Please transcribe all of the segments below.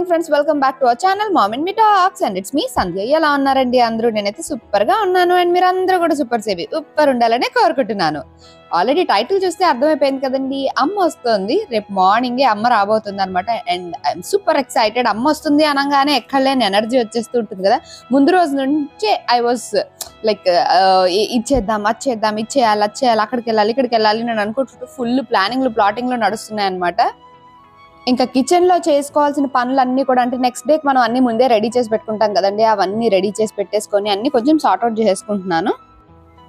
Morning friends welcome back to our channel మామిన్ me talks and it's me Sandhya. ఎలా ఉన్నారండి అందరూ? నేనైతే సూపర్గా ఉన్నాను. అండ్ మీరు అందరూ కూడా సూపర్ సేవి సూపర్ ఉండాలని కోరుకుంటున్నాను. ఆల్రెడీ టైటిల్ చూస్తే అర్థమైపోయింది కదండి. అమ్మ వస్తుంది. రేపు మార్నింగే అమ్మ రాబోతుంది అనమాట అండ్ ఐఎమ్ సూపర్ ఎక్సైటెడ్ అమ్మ వస్తుంది అనగానే ఎక్కడ లేని ఎనర్జీ వచ్చేస్తూ ఉంటుంది కదా. ముందు రోజు నుంచే ఐ వాజ్ లైక్ ఇచ్చేద్దాం వచ్చేద్దాం ఇచ్చేయాలి వచ్చేయాలి అక్కడికి వెళ్ళాలి ఇక్కడికి వెళ్ళాలి నేను అనుకుంటుంటూ ఫుల్ ప్లానింగ్లు ప్లాటింగ్లో నడుస్తున్నాయి అనమాట ఇంకా కిచెన్లో చేసుకోవాల్సిన పనులన్నీ కూడా అంటే నెక్స్ట్ డేకి మనం అన్ని ముందే రెడీ చేసి పెట్టుకుంటాం కదండి. అవన్నీ రెడీ చేసి పెట్టేసుకొని అన్ని కొంచెం సార్ట్ అవుట్ చేసుకుంటున్నాను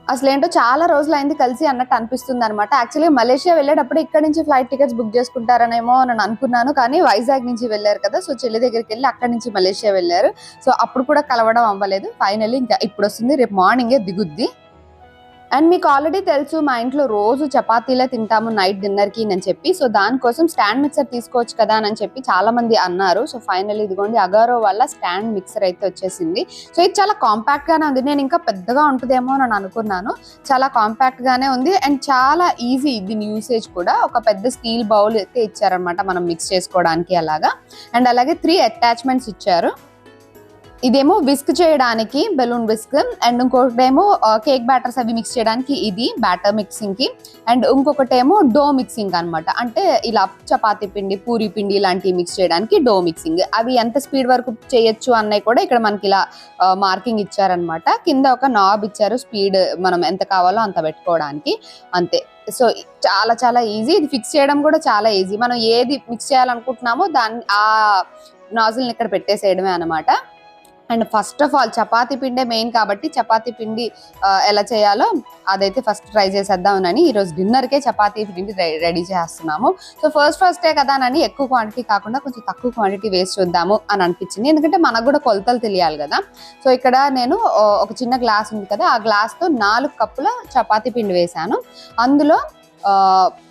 అసలు ఏంటో చాలా రోజులు అయింది కలిసి అన్నట్టు అనిపిస్తుంది అనమాట యాక్చువల్లీ మలేషియా వెళ్ళేటప్పుడు ఇక్కడ నుంచి ఫ్లైట్ టికెట్స్ బుక్ చేసుకుంటారనేమో అని అనుకున్నాను. కానీ వైజాగ్ నుంచి వెళ్ళారు కదా సో చెల్లి దగ్గరికి వెళ్ళి అక్కడి నుంచి మలేషియా వెళ్ళారు. సో అప్పుడు కూడా కలవడం అవ్వలేదు. ఫైనల్లీ ఇంకా ఇప్పుడు వస్తుంది. రేపు మార్నింగే దిగుద్ది. అండ్ మీకు ఆల్రెడీ తెలుసు మా ఇంట్లో రోజు చపాతీలే తింటాము నైట్ డిన్నర్కి అని చెప్పి. సో దానికోసం స్టాండ్ మిక్సర్ తీసుకోవచ్చు కదా అని చెప్పి చాలా మంది అన్నారు. సో ఫైనల్ ఇదిగోండి అగారో వల్ల స్టాండ్ మిక్సర్ అయితే వచ్చేసింది. సో ఇది చాలా కాంపాక్ట్ గానే ఉంది. నేను ఇంకా పెద్దగా ఉంటుందేమో అని అనుకున్నాను. చాలా కాంపాక్ట్ గానే ఉంది. అండ్ చాలా ఈజీ దీని యూసేజ్ కూడా. ఒక పెద్ద స్టీల్ బౌల్ అయితే ఇచ్చారనమాట మనం మిక్స్ చేసుకోవడానికి అలాగా. అండ్ అలాగే త్రీ అటాచ్మెంట్స్ ఇచ్చారు. ఇదేమో విస్క్ చేయడానికి బెలూన్ విస్క్ అండ్ ఇంకొకటేమో కేక్ బ్యాటర్స్ అవి మిక్స్ చేయడానికి ఇది బ్యాటర్ మిక్సింగ్కి. అండ్ ఇంకొకటేమో డో మిక్సింగ్ అన్నమాట. అంటే ఇలా చపాతీ పిండి పూరి పిండి ఇలాంటివి మిక్స్ చేయడానికి డో మిక్సింగ్ అవి ఎంత స్పీడ్ వరకు చేయొచ్చు అన్నవి కూడా ఇక్కడ మనకి ఇలా మార్కింగ్ ఇచ్చారనమాట కింద ఒక నాబ్ ఇచ్చారు స్పీడ్ మనం ఎంత కావాలో అంత పెట్టుకోవడానికి. అంతే. సో చాలా చాలా ఈజీ ఇది ఫిక్స్ చేయడం కూడా చాలా ఈజీ మనం ఏది మిక్స్ చేయాలనుకుంటున్నామో దాన్ని ఆ నాజుల్ని ఇక్కడ పెట్టేసేయడమే అనమాట and first of all chapati పిండే main కాబట్టి చపాతీ పిండి ఎలా చేయాలో అదైతే ఫస్ట్ ట్రై చేసేద్దామని ఈరోజు డిన్నర్కే చపాతీ పిండి రెడీ చేస్తున్నాము. సో ఫస్ట్ ఫస్టే కదా అని ఎక్కువ క్వాంటిటీ కాకుండా కొంచెం తక్కువ క్వాంటిటీ వేసి చూద్దాము అని అనిపించింది. ఎందుకంటే మనకు కూడా కొలతలు తెలియాలి కదా. సో ఇక్కడ నేను ఒక చిన్న గ్లాస్ ఉంది కదా ఆ గ్లాస్తో నాలుగు కప్పుల చపాతీ పిండి వేశాను. అందులో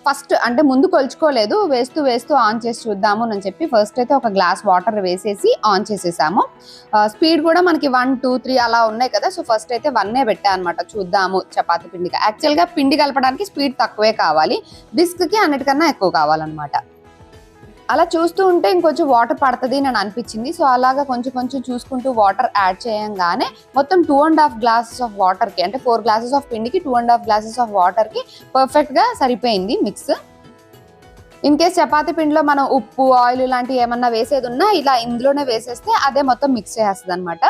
ఫస్ట్ అంటే ముందు కొలుచుకోలేదు వేస్తూ వేస్తూ ఆన్ చేసి చూద్దాము అని చెప్పి ఫస్ట్ అయితే ఒక గ్లాస్ వాటర్ వేసేసి ఆన్ చేసేసాము. స్పీడ్ కూడా మనకి వన్ టూ త్రీ అలా ఉన్నాయి కదా సో ఫస్ట్ అయితే వన్నే పెట్టా అనమాట చూద్దాము చపాతి పిండికి యాక్చువల్గా పిండి కలపడానికి స్పీడ్ తక్కువే కావాలి బిస్క్కి అన్నిటికన్నా ఎక్కువ కావాలన్నమాట. అలా చూస్తూ ఉంటే ఇంకొంచెం వాటర్ పడుతుంది అని అనిపించింది. సో అలాగా కొంచెం కొంచెం చూసుకుంటూ వాటర్ యాడ్ చేయంగానే మొత్తం two and half glasses of వాటర్కి అంటే ఫోర్ గ్లాసెస్ ఆఫ్ పిండికి two and half glasses of వాటర్కి పర్ఫెక్ట్గా సరిపోయింది మిక్స్ ఇన్ కేస్ చపాతీ పిండిలో మనం ఉప్పు ఆయిల్ ఇలాంటివి ఏమన్నా వేసేది ఉన్నా ఇలా ఇందులోనే వేసేస్తే అదే మొత్తం మిక్స్ చేస్తుంది అనమాట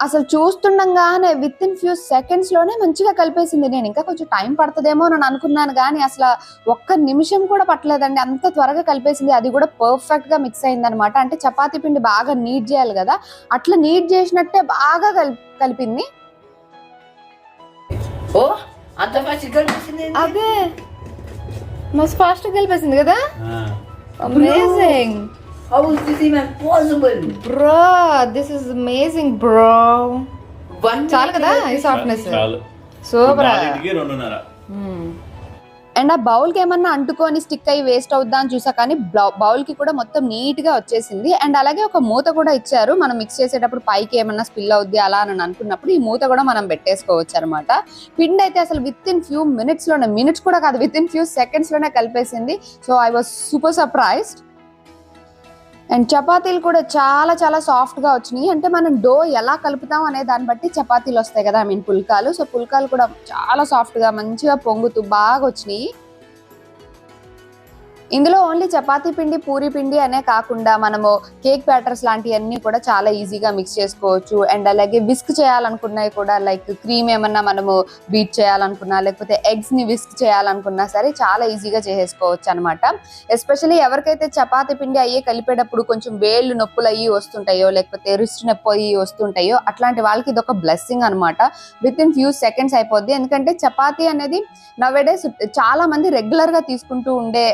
అసలు చూస్తుండగానే విత్ ఇన్ ఫ్యూ సెకండ్స్లోనే మంచిగా కలిపేసింది. నేను ఇంకా కొంచెం టైం పడుతుందేమో అని అనుకున్నాను కానీ అసలు ఒక్క నిమిషం కూడా పట్టలేదండి. అంత త్వరగా కలిపేసింది. అది కూడా పర్ఫెక్ట్గా మిక్స్ అయింది అనమాట అంటే చపాతీ పిండి బాగా నీట్ చేయాలి కదా. అట్లా నీట్ చేసినట్టే బాగా కలి కలిపింది. ఓ అంత ఫాస్ట్ కలిపేసింది అదే మస్తు ఫాస్ట్ కలిపేసింది కదా? Amazing how is this even possible bro this is amazing bro one చాలు కదా ఈ సాఫ్ట్నెస్ చాలు. సూపర్ నాలుగింటికి రెండున్నర. అండ్ ఆ బౌల్కి ఏమన్నా అంటుకొని స్టిక్ అయ్యి వేస్ట్ అవుద్దా అని చూసా కానీ బౌల్కి కూడా మొత్తం నీట్గా వచ్చేసింది. అండ్ అలాగే ఒక మూత కూడా ఇచ్చారు. మనం మిక్స్ చేసేటప్పుడు పైకి ఏమన్నా స్పిల్ అవుద్ది అలా అని అనుకున్నప్పుడు ఈ మూత కూడా మనం పెట్టేసుకోవచ్చు అనమాట పిండి అయితే అసలు విత్ ఇన్ ఫ్యూ మినిట్స్లోనే మినిట్స్ కూడా కాదు విత్ ఇన్ ఫ్యూ సెకండ్స్లోనే కలిపేసింది. So I was super surprised and చపాతీలు కూడా చాలా చాలా సాఫ్ట్గా వచ్చినాయి. అంటే మనం డో ఎలా కలుపుతాం అనే దాన్ని బట్టి చపాతీలు వస్తాయి కదా. ఐ మీన్ పుల్కాలు. సో పుల్కాలు కూడా చాలా సాఫ్ట్గా మంచిగా పొంగుతూ బాగా వచ్చినాయి. ఇందులో ఓన్లీ చపాతీ పిండి పూరి పిండి అనే కాకుండా మనము కేక్ బ్యాటర్స్ లాంటివన్నీ కూడా చాలా ఈజీగా మిక్స్ చేసుకోవచ్చు. అండ్ అలాగే విస్క్ చేయాలనుకున్నవి కూడా లైక్ క్రీమ్ ఏమన్నా మనము బీట్ చేయాలనుకున్నా లేకపోతే ఎగ్స్ని విస్క్ చేయాలనుకున్నా సరే చాలా ఈజీగా చేసేసుకోవచ్చు అనమాట ఎస్పెషల్లీ ఎవరికైతే చపాతీ పిండి అయ్యే కలిపేటప్పుడు కొంచెం వేళ్ళు నొప్పులు అయ్యి వస్తుంటాయో లేకపోతే రిస్ట్ నొప్పి అయ్యి వస్తుంటాయో అట్లాంటి వాళ్ళకి ఇది ఒక బ్లెస్సింగ్ అనమాట విత్ ఇన్ ఫ్యూ సెకండ్స్ అయిపోద్ది. ఎందుకంటే చపాతీ అనేది నవ్వేడే చాలా మంది రెగ్యులర్గా తీసుకుంటూ ఉండే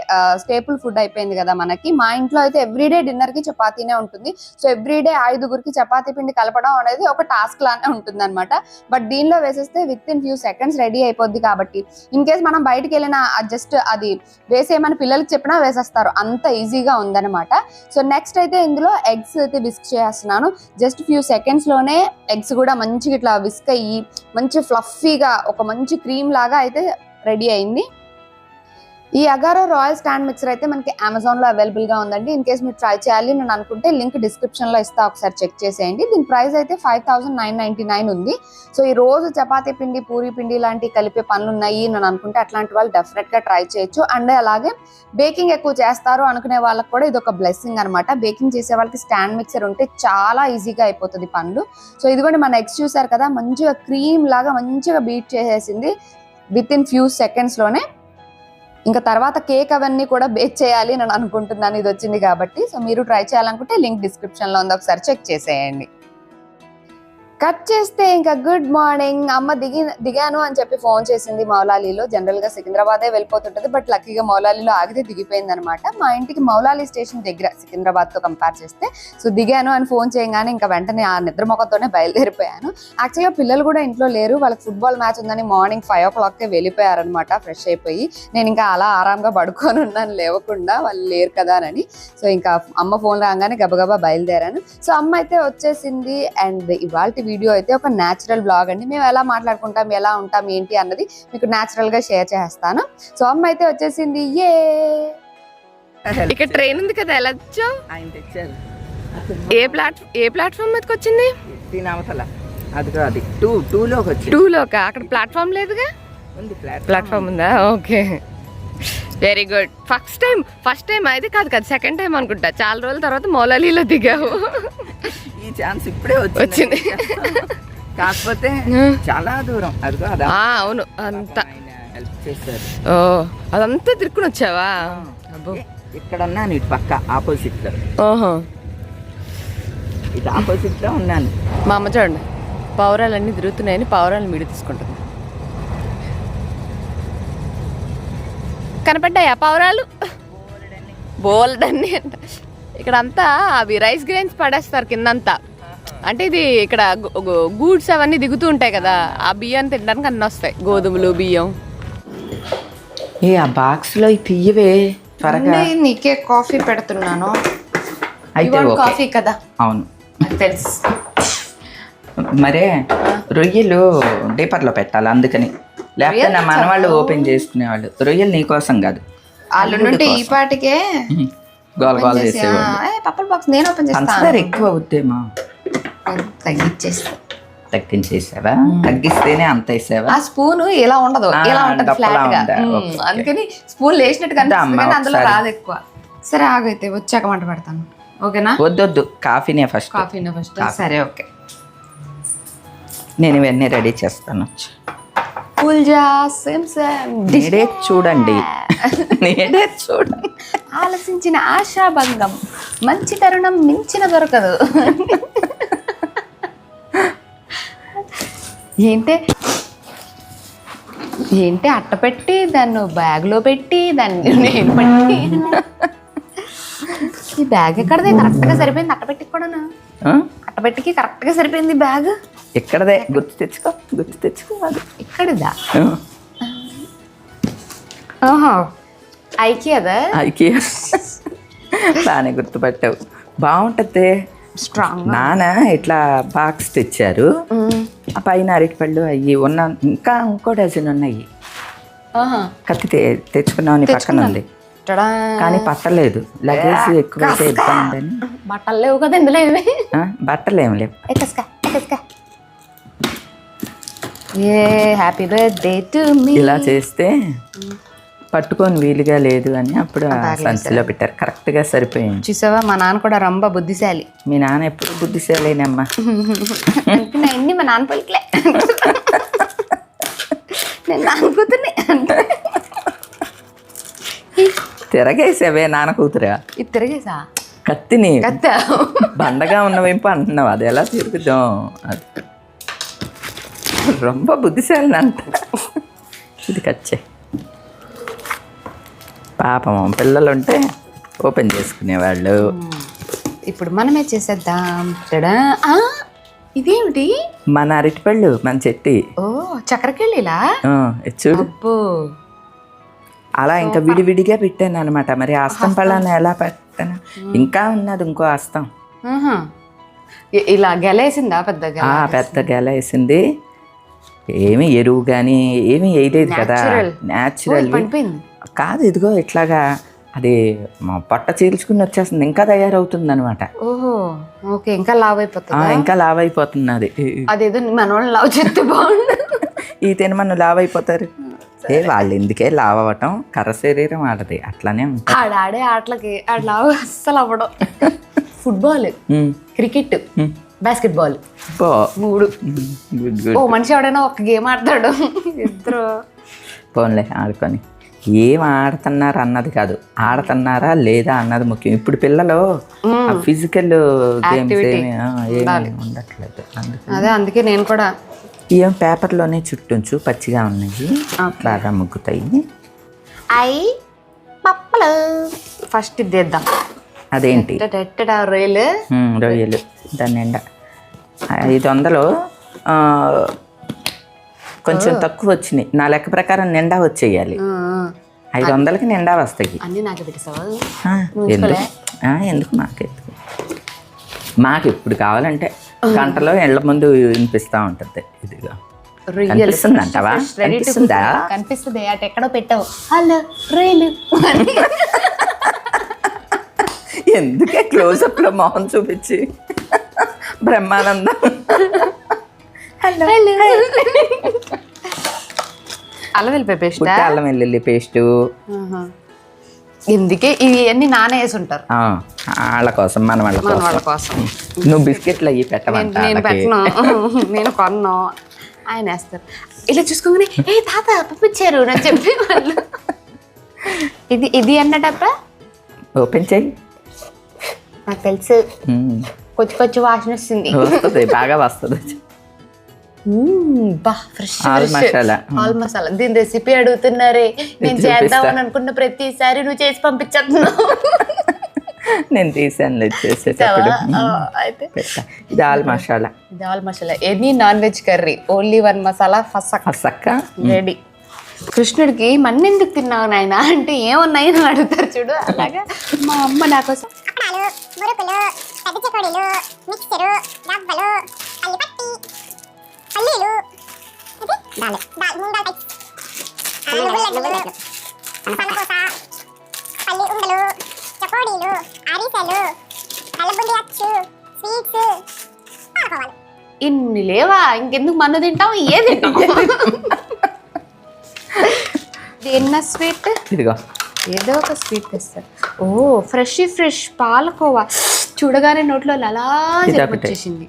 స్టేపుల్ ఫుడ్ అయిపోయింది కదా మనకి. మా ఇంట్లో అయితే ఎవ్రీడే డిన్నర్కి చపాతీనే ఉంటుంది. సో ఎవ్రీడే ఐదుగురికి చపాతీ పిండి కలపడం అనేది ఒక టాస్క్ లానే ఉంటుంది అనమాట బట్ దీనిలో వేసేస్తే within few seconds ready అయిపోద్ది కాబట్టి. ఇన్ కేస్ మనం బయటికి వెళ్ళిన జస్ట్ అది వేసేయమని పిల్లలకి చెప్పినా వేసేస్తారు. అంత ఈజీగా ఉందన్నమాట. సో నెక్స్ట్ అయితే ఇందులో ఎగ్స్ అయితే విస్క్ చేస్తున్నాను. జస్ట్ ఫ్యూ సెకండ్స్లోనే ఎగ్స్ కూడా మంచిగా ఇట్లా విస్క్ అయ్యి మంచి ఫ్లఫీగా ఒక మంచి క్రీమ్ లాగా అయితే రెడీ అయింది. ఈ అగారో రాయల్ స్టాండ్ మిక్సర్ అయితే మనకి అమెజాన్లో అవైలబుల్గా ఉందండి. ఇన్ కేస్ మీరు ట్రై చేయాలి నేను అనుకుంటే లింక్ డిస్క్రిప్షన్లో ఇస్తా ఒకసారి చెక్ చేసేయండి. దీని ప్రైస్ అయితే five thousand nine ninety nine ఉంది. సో ఈ రోజు చపాతీ పిండి పూరి పిండి లాంటి కలిపే పనులు ఉన్నాయి నేను అనుకుంటే అట్లాంటి వాళ్ళు డెఫినెట్గా ట్రై చేయొచ్చు. అండ్ అలాగే బేకింగ్ ఎక్కువ చేస్తారు అనుకునే వాళ్ళకి కూడా ఇది ఒక బ్లెస్సింగ్ అనమాట బేకింగ్ చేసే వాళ్ళకి స్టాండ్ మిక్సర్ ఉంటే చాలా ఈజీగా అయిపోతుంది పనులు సో ఇదిగోండి మన ఎగ్స్ చూసారు కదా మంచిగా క్రీమ్ లాగా మంచిగా బీట్ చేసేసింది విత్ ఇన్ ఫ్యూ సెకండ్స్లోనే. ఇంకా తర్వాత కేక్ అవన్నీ కూడా బేక్ చేయాలి నేను అనుకుంటున్నాను. ఇది వచ్చింది కాబట్టి సో మీరు ట్రై చేయాలనుకుంటే లింక్ డిస్క్రిప్షన్లో ఉంది. ఒకసారి చెక్ చేసేయండి. కట్ చేస్తే ఇంకా గుడ్ మార్నింగ్ అమ్మ దిగి దిగాను అని చెప్పి ఫోన్ చేసింది మౌలాలీలో. జనరల్గా సికింద్రాబాదే వెళ్ళిపోతుంటది బట్ లక్కీగా మౌలాలీలో ఆగితే దిగిపోయింది అనమాట మా ఇంటికి మౌలాలి స్టేషన్ దగ్గర సికింద్రాబాద్తో కంపేర్ చేస్తే సో దిగాను అని ఫోన్ చేయగానే ఇంకా వెంటనే ఆ నిద్ర బయలుదేరిపోయాను. యాక్చువల్గా పిల్లలు కూడా ఇంట్లో లేరు వాళ్ళకి ఫుట్బాల్ మ్యాచ్ ఉందని మార్నింగ్ ఫైవ్ ఓ క్లాక్కే వెళ్ళిపోయారనమాట ఫ్రెష్ అయిపోయి. నేను ఇంకా అలా ఆరాంగా పడుకొని ఉన్నాను లేవకుండా వాళ్ళు లేరు కదా అని. సో ఇంకా అమ్మ ఫోన్ రాగానే గబగబా బయలుదేరాను. సో అమ్మ అయితే వచ్చేసింది అండ్ ఇవాళ వీడియో అయితే ఒక న్యాచురల్ బ్లాగ్ అండి. మేము ఎలా మాట్లాడుకుంటాం ఎలా ఉంటాం ఏంటి అన్నది మీకు న్యాచురల్గా షేర్ చేస్తాను. సో అమ్మ అయితే వచ్చేసింది. ఏ ఇక్కడ ట్రైన్ ఉంది కదా ఎలా వచ్చావు ఆయన తెచ్చారు. ఏ ప్లాట్ ఏ ప్లాట్ఫామ్ మీదకి వచ్చింది? అది. టూ టూలోకి వచ్చి టూ లోక అక్కడ ప్లాట్ఫామ్ లేదుగా? ఉంది ప్లాట్ఫామ్ ప్లాట్ఫామ్ ఉందా? Okay very good first time first time అయితే కాదు కదా సెకండ్ టైం అనుకుంటా. చాలా రోజుల తర్వాత మౌలాలీలో దిగావు. ఈ ఛాన్స్ ఇప్పుడే వచ్చింది. కాకపోతే చాలా దూరం. అవును. అంతా. ఓ అదంతా తిరుక్కుని వచ్చావా? ఇక్కడ ఉన్నాను ఇటు పక్క ఆపోజిట్లో ఓహో. ఇటు ఆపోజిట్లో ఉన్నాను. మా అమ్మ చూడండి పావురాలన్నీ తిరుగుతున్నాయని పావురాలు మీడి తీసుకుంటుంది. కనపడ్డాయా పావురాలు? బోల్డన్ని. అంట ఇక్కడ అంతా అవి రైస్ గ్రెయిన్స్ పడేస్తారు కిందంతా. అంటే ఇది ఇక్కడ గూడ్స్ అవన్నీ దిగుతూ ఉంటాయి కదా ఆ బియ్యం తినడానికి అన్నీ వస్తాయి. గోధుమలు బియ్యం. ఏ ఆ బాక్స్లో తీయవే త్వరగా. నీకే కాఫీ పెడుతున్నాను. అయితే ఓకే. కాఫీ కదా? అవును. తెలుసు. మరే రొయ్యలు డీపర్లో పెట్టాలి అందుకని. లేకపోతే నా మనవాళ్ళు ఓపెన్ చేసుకునేవాళ్ళు. రొయ్యలు నీ కోసం కాదు. అల్లుంటే ఈ పాటికే గోల గోల చేసేవాళ్ళు. పప్పల్ బాక్స్ నేను ఓపెన్ పంచదార ఎక్కువ అవుద్దేమో. తగ్గించేస్తా తగ్గించేసావా? తగ్గిస్తేనే అంత వేసావా? ఆ స్పూన్ ఇలా ఉండదు ఇలా ఉంటది ఫ్లాట్గా. అందుకని స్పూన్ లేచినట్టు కనిపిస్తుంది కానీ అందులో. రాదు ఎక్కువ సరే ఆగైతే వచ్చాక మంట పెడతాను. ఓకేనా? వద్దొద్దు కాఫీనే ఫస్ట్. Coffee first. సరే ఓకే. నేను ఇవన్నీ రెడీ చేస్తాను. కూల్జా సేమ్ సేమ్. నేడే చూడండి. నేడే చూడండి. ఆలసించిన ఆశాభంగం. మంచి తరుణం మించిన దొరకదు. ఏంటే? ఏంటి అట్ట పెట్టి దాన్ని బ్యాగ్లో పెట్టి దాన్ని నేను పెట్టి? ఈ బ్యాగ్ ఎక్కడదే? కరెక్ట్గా సరిపోయింది. అట్ట పెట్టి కూడా? అట్ట పెట్టికి కరెక్ట్గా సరిపోయింది బ్యాగ్? ఇక్కడదే గుర్తు తెచ్చుకో గుర్తు తెచ్చుకో అది ఇక్కడిదా ఆ, ఓహో ఐకియా? బాగానే గుర్తుపట్టావు. బాగుంటుంది. స్ట్రాంగ్ నాన్న ఇట్లా బాక్స్ తెచ్చారు. ఆ పైన అరటిపళ్ళు అవి ఉన్న ఇంకా ఇంకో డజన్ ఉన్నాయి. కత్తి తెచ్చుకున్నావు పక్కన ఉంది. కానీ పట్టలేదు. లగేజ్ ఎక్కువైతే ఇబ్బంది అని. బట్టలు లేవు కదా ఇందులో ఏమి? బట్టలు ఏం లేవు ఎక్కస్కా ఎక్కస్కా ఏ హ్యాపీ బర్త్డే టు మీ ఇలా చేస్తే పట్టుకొని వీలుగా లేదు అని అప్పుడు సంచిలో పెట్టారు. కరెక్ట్గా సరిపోయింది. చూసావా? మా నాన్న కూడా రంబ బుద్ధిశాలి. మీ నాన్న ఎప్పుడు బుద్ధిశాలేనమ్మా? ఎన్ని మా నాన్న పలికలే. నేను నాన్న కూతుర్ని. అంటే తిరగేసావే నాన్న కూతురా? ఇది తిరిగేసా? కత్తిని కత్త. బండగా ఉన్న వైపు అంటున్నావు? అది ఎలా తిరుగుదాం అది రొంబ బుద్ధిశాలి అంట ఇది కచ్చే పాపం పిల్లలు ఉంటే ఓపెన్ చేసుకునేవాళ్ళు. ఇప్పుడు మనమే చేసేద్దాం. ఇదేమిటి? మన అరటిపళ్ళు మన చెట్టి. ఓ చక్రకెళ్ళిలా చూడు. అబ్బో. అలా ఇంకా విడివిడిగా పెట్టాను అనమాట మరి అస్తం పళ్ళని ఎలా పెట్టాను? ఇంకా ఉన్నది ఇంకో. ఇ- ఇలా గెలేసిందా? పెద్ద పెద్ద గెల వేసింది ఏమి ఎరువు కానీ ఏమి వేయలేదు కదా. న్యాచురల్ కాదు ఇదిగో ఇట్లాగా అది మా పొట్ట చీల్చుకుని వచ్చేస్తుంది. ఇంకా తయారవుతుంది అనమాట ఓహో ఓకే ఇంకా లావ్ అయిపోతుంది ఇంకా లావ్ అయిపోతుంది అది అదేదో మనోళ్ళు లావ్ బాగుండు. ఈ తినమన్ను లావ్ అయిపోతారు ఏ వాళ్ళు ఎందుకే లావ్ అవ్వటం కర్ర శరీరం ఆడది. అట్లానే ఉంటుంది. ఆడ ఆడే ఆటలకి ఆడ లావ్ అస్సలు అవ్వడం. Football cricket. బాస్కెట్ బాల్ పో మూడు ఓ మనిషి ఎవడైనా ఒక గేమ్ ఆడతాడు ఇద్దరు పోన్లే ఆడుకొని ఏం ఆడుతున్నారు అన్నది కాదు ఆడుతున్నారా లేదా అన్నది ముఖ్యం ఇప్పుడు పిల్లలు ఫిజికల్ గేమ్స్ ఏమి ఉండట్లేదు అదే అందుకే నేను కూడా ఏం పేపర్లోనే చుట్టుంచు పచ్చిగా ఉన్నాయి బాగా ముగ్గుతాయి ఐ పప్పలు ఫస్ట్ ఇది తెద్దాం అదేంటి రొయ్యలు రొయ్యలు దాని నిండా. ఐదు వందలు కొంచెం తక్కువ వచ్చినాయి. నా లెక్క ప్రకారం నిండా వచ్చేయాలి. ఐదు వందలకి నిండా వస్తాయి. ఎందుకు? మాకెందుకు? మాకు ఇప్పుడు కావాలంటే గంటలో ఇళ్ళ ముందు వినిపిస్తూ ఉంటుంది. ఇదిగా. కనిపిస్తుంది అంటావా కనిపిస్తుందా? కనిపిస్తుంది. అటు ఎక్కడో పెట్టావు. హలో రొయ్యలు. ఎందుకే క్లోజప్లో మొహం చూపించి? బ్రహ్మానందం. హలో అల్లం వెళ్ళిపోయి పేస్ట్ పుట్టి అల్లం వెల్లుల్లి పేస్టు. ఎందుకే ఇవి అన్ని నానే వేసి ఉంటారు వాళ్ళ కోసం మన వాళ్ళ మన కోసం వాళ్ళ కోసం. నువ్వు బిస్కెట్లు అయ్యి నేను పెట్టవంట నేను వాళ్ళకి. పెట్టను. నేను కొన్నాను ఆయన వేస్తారు. ఇలా చూసుకోగానే ఏ తాత పంపించారు అని చెప్పి వాళ్ళు. ఇది ఇది అన్నటప్ప ఓపెన్ చేయి. నాకు తెలుసు. కొచ్చి కొచ్చి వాసన వస్తుంది. వస్తుంది బాగా వస్తుంది. బా ఫ్రెష్ ఆల్ మసాలా. దీని రెసిపీ అడుగుతున్నారే. నేను. చేద్దామని అనుకున్న ప్రతిసారి నువ్వు చేసి పంపించేస్తున్నావు. నేను తీసాను చేసేటప్పుడు. అయితే. ఇది ఆల్ మసాలా. ఇది all masala. Any non veg curry only one masala ఫసక్. ఫసక్క? రెడీ. కృష్ణుడికి మన్ని ఎందుకు తిన్నావు నాయన? అంటే ఏమున్నాయి అని అడుగుతారు చూడు. అలాగా మా అమ్మ నా అప్పడాలు మురుకులు పెద్ద చెకోడీలు మిక్చరు రవ్వలు పల్లిపట్టి పల్లీలు. దాల్ టైప్ పల్లి ఉండలు చెకోడీలు అరిసెలు అచ్చు స్వీట్స్ ఇన్ని లేవా? ఇంకెందుకు మన్ను తింటావు? ఏ తింటావు? ఇది ఎన్న స్వీట్? ఇదిగో. ఏదో ఒక స్వీట్ తెస్తారు ఓ ఫ్రెష్ ఫ్రెష్ పాలకోవా. చూడగానే నోట్లో అలా. వచ్చేసింది.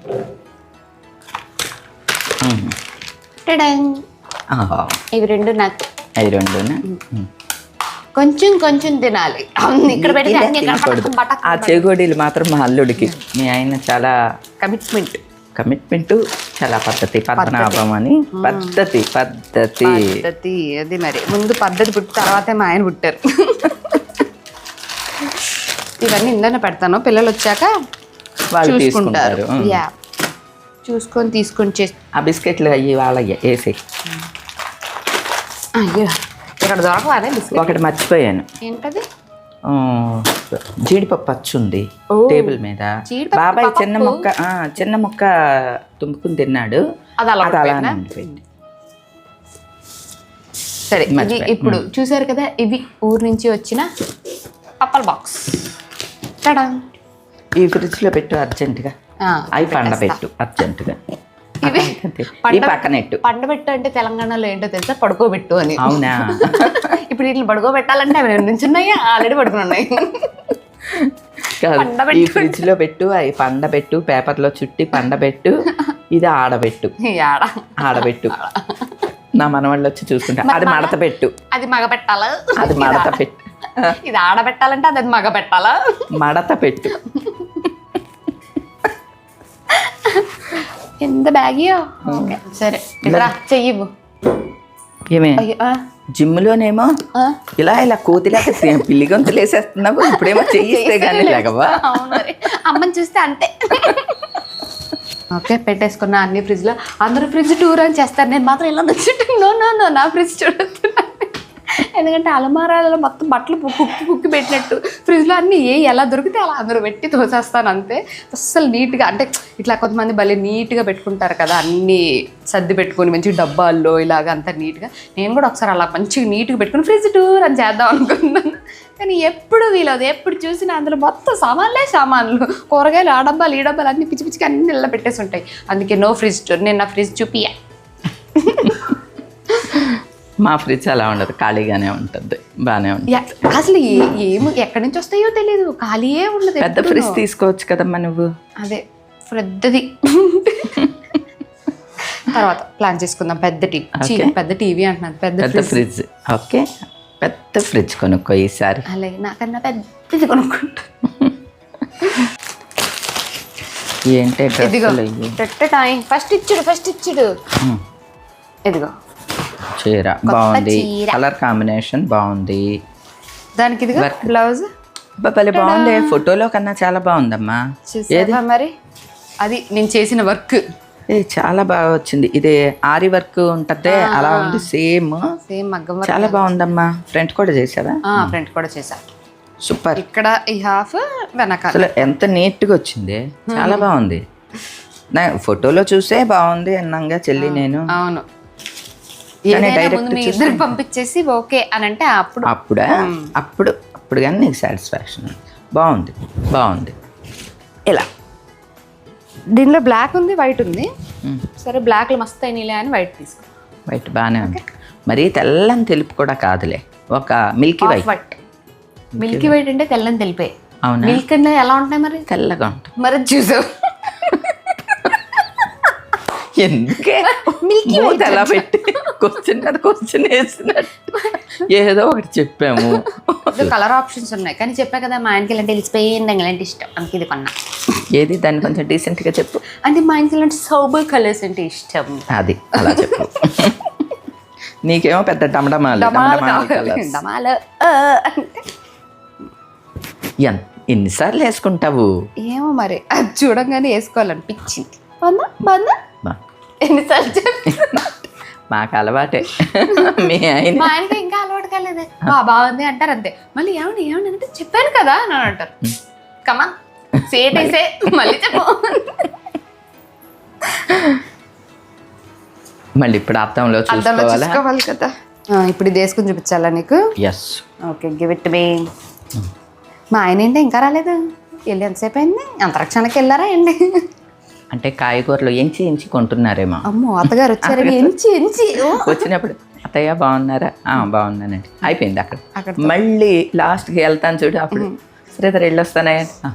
ఇవి రెండు నాకు. అవి. కొంచెం కొంచెం తినాలి. ఇక్కడ పెడితే ఆ చేగోడీలు మాత్రం మా అల్లుడికి. మీ ఆయన చాలా కమిట్మెంట్ కమిట్మెంట్ చాలా పద్ధతి పద్మనాభం అని. పద్ధతి పద్ధతి. పద్ధతి అది మరి. ముందు పద్ధతి పుట్టి తర్వాతే మా ఆయన పుట్టారు. ఇవన్నీ ఇందనే పెడతాను. పిల్లలు వచ్చాక వాళ్ళు తీసుకుంటారు. యా చూసుకొని తీసుకొని చేసి ఆ బిస్కెట్లు అయ్యి వాళ్ళయ్యే వేసి. అయ్యో ఇక్కడ దొరకవానే బిస్కెట్ ఒకటి మర్చిపోయాను. ఏంటది? జీడిపప్పు అచ్చుంది ఓ. టేబుల్ మీద బాబాయ్? చిన్న ముక్క చిన్న ముక్క తుంపుకుని తిన్నాడు అది అలా? ఉండిపోయింది సరే ఇది. ఇప్పుడు చూసారు కదా ఇవి ఊరు నుంచి వచ్చిన పప్పల్ బాక్స్ టడా ఈ ఫ్రిడ్జ్లో పెట్టు అర్జెంటుగా అవి పండబెట్టు అర్జెంటుగా ఈ పక్కనెట్టు పండబెట్టు అంటే తెలంగాణలో ఏంటో తెలుసా? పడుకోబెట్టు అని. అవునా? ఇప్పుడు వీటిని పడుకోబెట్టాలంటే అవి నుంచి ఉన్నాయా ఆల్రెడీ పడుకుని ఉన్నాయి. ఈ ఫ్రిడ్జ్లో పెట్టు అవి పండబెట్టు పేపర్లో చుట్టి పండబెట్టు ఇది ఆడబెట్టు. ఆడబెట్టు. నా మనవాళ్ళు వచ్చి చూసుకుంటా. అది మడత పెట్టు అది మగ పెట్టాలా అది మడత పెట్టు. ఇది ఆడబెట్టాలంటే అది మగ పెట్టాలా మడత పెట్టు. ఎంత బ్యాగియో సరే ఏమే ఆ, జిమ్లోనేమో ఆ. ఇలా ఇలా కోతిలాగా పిల్లి గొంతులు వేసేస్తున్నావు ఇప్పుడేమో చెయ్యిస్తే కానీ లేకవా. అమ్మని చూస్తే అంతే ఓకే పెట్టేసుకున్నా అన్ని ఫ్రిడ్జ్లో అందరూ ఫ్రిడ్జ్ టూర్ అని చేస్తారు నేను మాత్రం ఇలా నచ్చుంటే నో నో నో నా ఫ్రిడ్జ్ చూడొద్దు ఎందుకంటే అలమారాలలో మొత్తం బట్టలు కుక్కి కుక్కి పెట్టినట్టు. ఫ్రిడ్జ్లో అన్ని ఏ ఎలా దొరికితే అలా అందరూ పెట్టి తోసేస్తాను అంతే. అస్సలు నీట్గా అంటే ఇట్లా కొంతమంది భలే నీట్గా పెట్టుకుంటారు కదా అన్నీ సర్ది పెట్టుకొని మంచి డబ్బాల్లో ఇలాగ అంతా నీట్గా. నేను కూడా ఒకసారి అలా మంచిగా నీట్గా పెట్టుకుని ఫ్రిడ్జ్ టూర్ అని చేద్దాం అనుకున్నాను. కానీ ఎప్పుడు వీలదు ఎప్పుడు చూసినా అందులో మొత్తం సామాన్లే సామాన్లు. కూరగాయలు ఆ డబ్బాలు ఈ డబ్బాలు అన్ని పిచ్చి పిచ్చిగా అన్ని ఇలా పెట్టేసి ఉంటాయి. అందుకే నో ఫ్రిడ్జ్ టూర్ నేను నా ఫ్రిడ్జ్ చూపియా మా ఫ్రిడ్జ్ అలా ఉండదు ఖాళీగానే ఉంటుంది బాగానే ఉంటుంది. అసలు ఏ- ఏమి ఎక్కడి నుంచి వస్తాయో తెలియదు ఖాళీయే ఉండదు పెద్ద. ఫ్రిడ్జ్ తీసుకోవచ్చు కదమ్మా నువ్వు. అదే పెద్దది. తర్వాత ప్లాన్ చేసుకుందాం పెద్ద టీవీ. పెద్ద టీవీ అంటున్నాను పెద్ద ఫ్రిడ్జ్. ఓకే. పెద్ద ఫ్రిడ్జ్ కొనుక్కో ఈసారి. అలాగే నాకన్నా పెద్దది కొనుక్కుంటా. ఏంటి ఫస్ట్ ఇచ్చుడు ఫస్ట్ ఇచ్చుడు. ఇదిగో. చీర. బాగుంది. చీర. కలర్ కాంబినేషన్ బాగుంది. దానికి ఇదిగో Work. బ్లౌజ్ అబ్బా, భలే బాగుంది. ఫోటోలో కన్నా చాలా బాగుందమ్మా. చూసావా మరి? అది నేను చేసిన వర్క్. ఇది చాలా బాగా వచ్చింది. ఇది ఆరి వర్క్ ఉంటదే అలా ఉంది సేమ్. సేమ్ మగ్గం వర్క్ చాలా బాగుందమ్మా. ఫ్రంట్ కూడా చేసావా? ఫ్రంట్ కూడా చేశా సూపర్. ఇక్కడ ఈ హాఫ్ వెనకాల. అసలు ఎంత నీట్గా వచ్చింది. చాలా బాగుంది. నా ఫోటోలో చూసే బాగుంది అన్నాగా చెల్లి నేను. అవును. ఇద్దరికి పంపించేసి ఓకే అని అంటే అప్పుడు? అప్పుడా అప్పుడు అప్పుడు కానీ నీకు సాటిస్ఫాక్షన్ బాగుంది బాగుంది. ఇలా. దీనిలో బ్లాక్ ఉంది వైట్ ఉంది. సరే బ్లాక్లు మస్తు అయినాయిలే అని వైట్ తీసుకో. వైట్ బాగానే ఉంది. మరీ తెల్లని తెలుపు కూడా కాదులే. ఒక milky white white milky white అంటే తెల్లని తెలిపే. అవునా? మిల్క్ అంటే ఎలా ఉంటాయి మరి? తెల్లగా ఉంటుంది. మరి చూసావు. ఎందుకే మూత ఎలా పెట్టి క్వశ్చన్ కదా క్వశ్చన్ వేసినట్టు ఏదో ఒకటి చెప్పాము కలర్ ఆప్షన్స్ ఉన్నాయి కానీ చెప్పా కదా మా ఆయనకి ఇలాంటి తెలిసిపోయింది ఇలాంటి ఇష్టం అందుకే ఇది కొన్నా ఏది దాన్ని కొంచెం decent గా చెప్పు అంటే మా ఆయనకి ఇలాంటి సోబర్ కలర్స్ అంటే ఇష్టం అది అలా చెప్పు నీకేమో పెద్ద డమడమాలు డమాలు ఎన్నిసార్లు వేసుకుంటావు ఏమో మరి అది చూడంగానే వేసుకోవాలనిపించింది బాగుందా ఎన్నిసార్లు చెప్తున్నా మాకు అలవాటే. మీ ఆయన. మా ఆయనకి ఇంకా అలవాటు కాలేదే. బా బాగుంది అంటారు అంతే. మళ్ళీ ఏమండి ఏమండి అంటే చెప్పాను కదా అని అంటారు. కమా సేట్ వేసే మళ్ళీ. చెప్పు. మళ్ళీ ఇప్పుడు అర్థంలో చూసుకోవాలా? కదా. ఇప్పుడు ఇది వేసుకుని చూపించాలా నీకు? Yes okay give it me మా ఆయన ఏంటి ఇంకా రాలేదు. వెళ్ళి ఎంతసేపు అయింది? అంతరిక్షానికి వెళ్ళారా ఏంటి? అంటే కాయగూరలు ఎంచి ఎంచి కొంటున్నారేమో. అమ్మో అత్తగారు వచ్చారు. ఎంచి ఎంచి. వచ్చినప్పుడు అత్తయ్య బాగున్నారా? ఆ, బాగున్నానండి. అయిపోయింది అక్కడ. మళ్ళీ లాస్ట్కి వెళ్తాను చూడు అప్పుడు. శ్రీధర్ వెళ్ళొస్తానే. ఆ,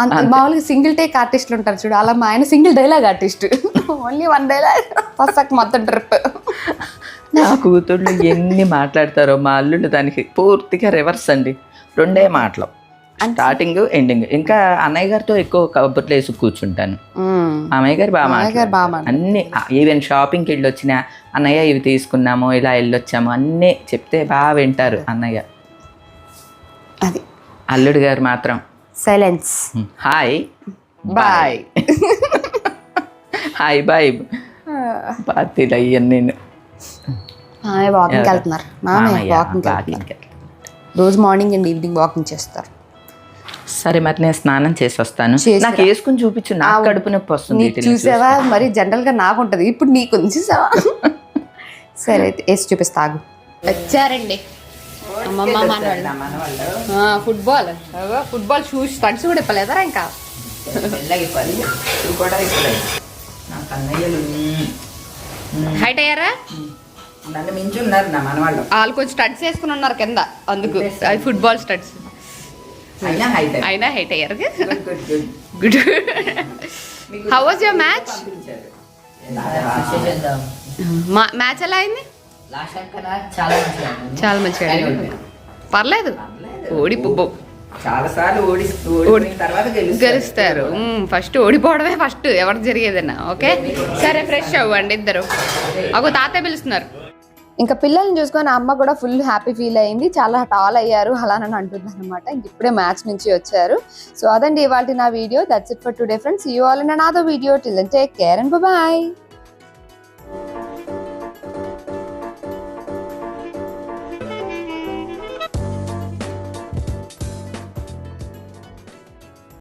అంత మామూలుగా సింగిల్ టేక్ ఆర్టిస్టులు ఉంటారు చూడు. అలా మా ఆయన single dialogue artist. Only one dialogue first మొత్తం ట్రిప్ నా కూతుళ్ళు ఎన్ని మాట్లాడతారో మా అల్లుళ్ళు దానికి పూర్తిగా రివర్స్ అండి. రెండే మాటలు. Starting ending. ఇంకా అన్నయ్య గారితో ఎక్కువ కబుర్లు వేసి కూర్చుంటాను. అమ్మయ్య గారు బాగా అన్నయ్య గారు బాగా మాట్లాడతారు. అన్ని ఈవెన్ షాపింగ్కి వెళ్ళి వచ్చిన అన్నయ్య ఇవి తీసుకున్నాము ఇలా వెళ్ళొచ్చాము అన్నీ చెప్తే బాగా వింటారు అన్నయ్య. అది. అల్లుడు గారు మాత్రం. Silence. Hi. Bye. Hi bye. పార్టీలు అయ్యాను నేను. వాకింగ్ వెళ్తున్నారు. వాకింగ్కి. రోజు మార్నింగ్ అండ్ ఈవినింగ్ వాకింగ్ చేస్తారు. సరే మరి నేను స్నానం చేసి వస్తాను. నాకు వేసుకుని చూపించు నాకు కడుపు నొప్పి వస్తుంది చూసావా? మరి జనరల్గా నాకు ఉంటది ఇప్పుడు నీకు చూసావా? సరే అయితే వేసి చూపిస్తా ఆగు. వచ్చారండి. అమ్మమ్మ ఫుట్బాల్. ఫుట్బాల్ షూస్ స్టడ్స్ కూడా ఇప్పలేదరా ఇంకా. హైట్ అయ్యారా? నా వాళ్ళు కొంచెం స్టడ్స్ వేసుకుని ఉన్నారు కింద అందుకు. అది ఫుట్బాల్ స్టడ్స్. అయినా హైట్ అయ్యారు good how was your match match ఎలా అయింది? లాస్ట్ టైం కన్నా చాలా మంచిగా. పర్లేదు. ఓడి చాలా సార్లు ఓడి ఓడిపోయిన తర్వాత గెలుస్తారు. గెలుస్తారు. ఫస్ట్ ఓడిపోవడమే ఫస్ట్ ఎవరికి జరిగేదన్నా ఓకే? సరే ఫ్రెష్ అవ్వండి ఇద్దరు. ఒక తాతయ్య పిలుస్తున్నారు. ఇంకా పిల్లల్ని చూసుకొని అమ్మ కూడా ఫుల్ హ్యాపీ ఫీల్ అయింది. చాలా టాల్ అయ్యారు. అలా అని అంటుంది అనమాట ఇప్పుడే మ్యాచ్ నుంచి వచ్చారు. సో అదండి ఇవాళ నా video that's it for today friends you all in another video till take care and bye